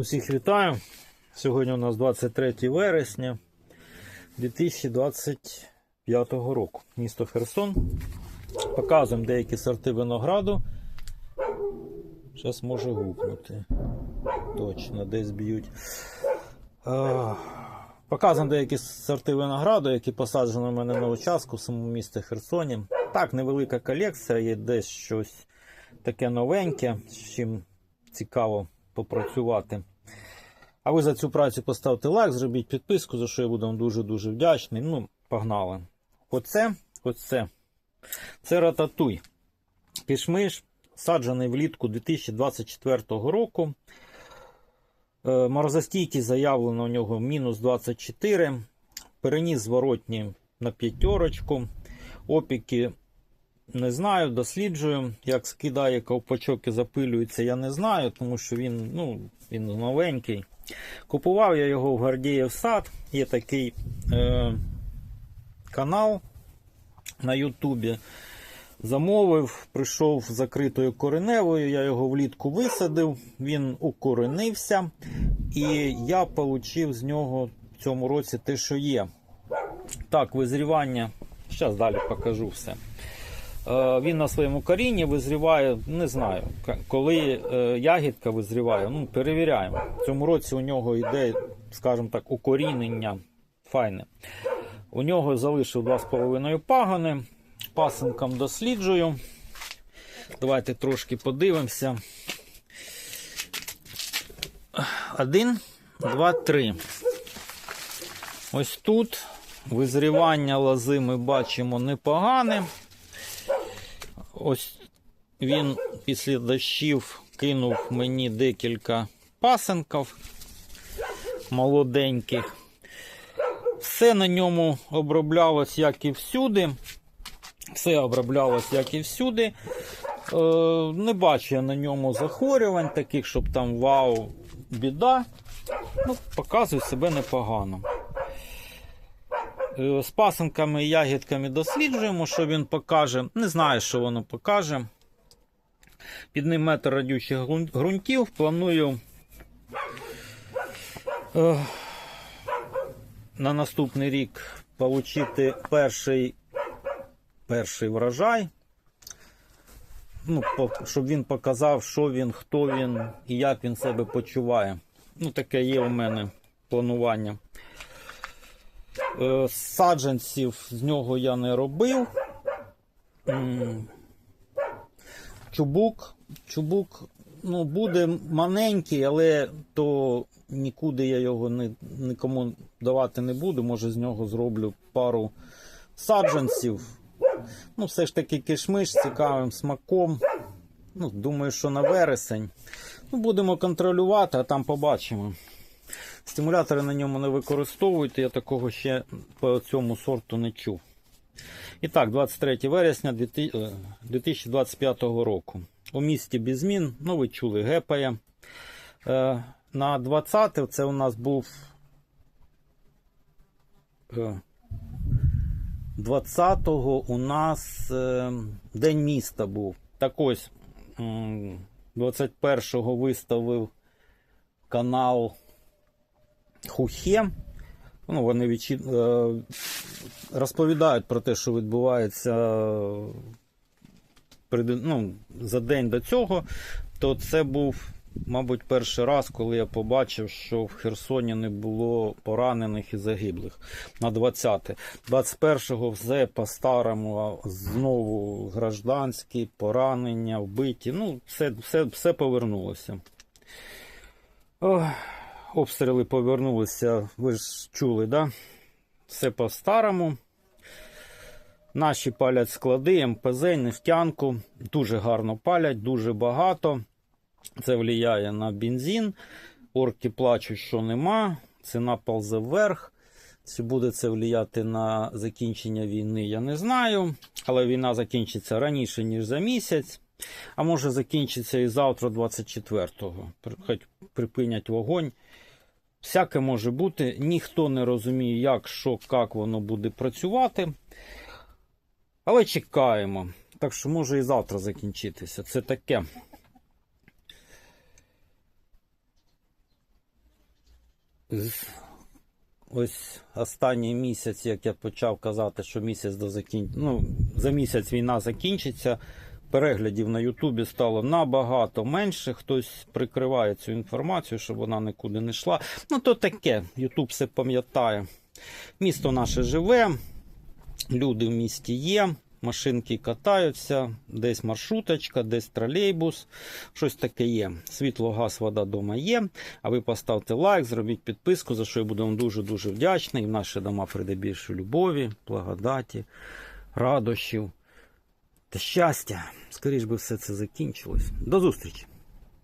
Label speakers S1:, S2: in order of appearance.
S1: Усіх вітаю. Сьогодні у нас 23 вересня 2025 року. Місто Херсон. Показуємо деякі сорти винограду. Зараз може гукнути. Точно, десь б'ють. Показуємо деякі сорти винограду, які посаджені у мене на участку в самому місті Херсоні. Так, невелика колекція, є десь щось таке новеньке, з чим цікаво попрацювати. А ви за цю працю поставте лайк, зробіть підписку, за що я буду вам дуже-дуже вдячний. Ну, погнали. Оце, оце. Це рататуй. Кишмиш, саджений влітку 2024 року. Е, Морозостійкість заявлено у нього мінус 24. Переніс зворотні на п'ятерочку. Опіки не знаю, досліджую. Як скидає ковпачок і запилюється, я не знаю, тому що він, ну, він новенький. Купував я його в Гордіїв сад. Є такий е, канал на Ютубі. Замовив, прийшов закритою кореневою, я його влітку висадив, він укоренився, і я отримав з нього в цьому році те, що є. Так, визрівання. Зараз далі покажу все. Е, Він на своєму корінні визріває, не знаю, коли е, ягідка визріває, ну, перевіряємо. В цьому році у нього йде, скажімо так, укорінення файне. У нього залишив 2,5 пагони. Пасинком досліджую. Давайте трошки подивимося. Один, два, три. Ось тут визрівання лози ми бачимо непогане. Ось він після дощів кинув мені декілька пасенків молоденьких. Все на ньому оброблялось, як і всюди. Все оброблялось, як і всюди. Е, не бачу я на ньому захворювань, таких, щоб там вау, біда. Ну, показує себе непогано. Е, З пасенками і ягідками досліджуємо, що він покаже. Не знаю, що воно покаже. Під ним метр радючих ґрунтів. Планую е, на наступний рік отримати перший, перший врожай. Ну, щоб він показав, що він, хто він і як він себе почуває. Ну, таке є у мене планування. Е, Саджанців з нього я не робив. Чубук. Чубук ну, буде маленький, але то нікуди я його не, нікому давати не буду. Може, з нього зроблю пару саджанців. Ну, все ж таки кишмиш з цікавим смаком. Ну, думаю, що на вересень. Ну, будемо контролювати, а там побачимо. Стимулятори на ньому не використовуйте, я такого ще по цьому сорту не чув. І так, 23 вересня 2000 е, 2025 року. У місті без ну ви чули, гепає. Е, На 20 це у нас був. е, 20-го у нас е, День міста був. Так ось, 21-го виставив канал Хухе. Ну, вони відчі... е, розповідають про те, що відбувається ну, за день до цього. То це був, мабуть, перший раз, коли я побачив, що в Херсоні не було поранених і загиблих. На 20-те. 21-го все по-старому, знову гражданські, поранення, вбиті. Ну, все, все, все повернулося. Ох. Обстріли повернулися, ви ж чули, да? Все по-старому. Наші палять склади, МПЗ, нефтянку. Дуже гарно палять, дуже багато. Це впливає на бензин. Орки плачуть, що нема. Ціна ползе вверх. Чи буде це впливати на закінчення війни, я не знаю. Але війна закінчиться раніше, ніж за місяць. А може закінчиться і завтра, 24-го. Хоч припинять вогонь. Всяке може бути, ніхто не розуміє, як, що, як воно буде працювати. Але чекаємо. Так що може і завтра закінчитися. Це таке. ось останній місяць, як я почав казати, що місяць до закін... ну, за місяць війна закінчиться. Переглядів на Ютубі стало набагато менше. Хтось прикриває цю інформацію, щоб вона нікуди не йшла. Ну, то таке, Ютуб все пам'ятає. Місто наше живе, люди в місті є, машинки катаються, десь маршруточка, десь тролейбус, щось таке є. Світло, газ, вода вдома є. А ви поставте лайк, зробіть підписку, за що я буду вам дуже-дуже вдячний. І в наші дома прийде більше любові, благодаті, радощів та щастя. Скоріш би все це закінчилось. До зустрічі!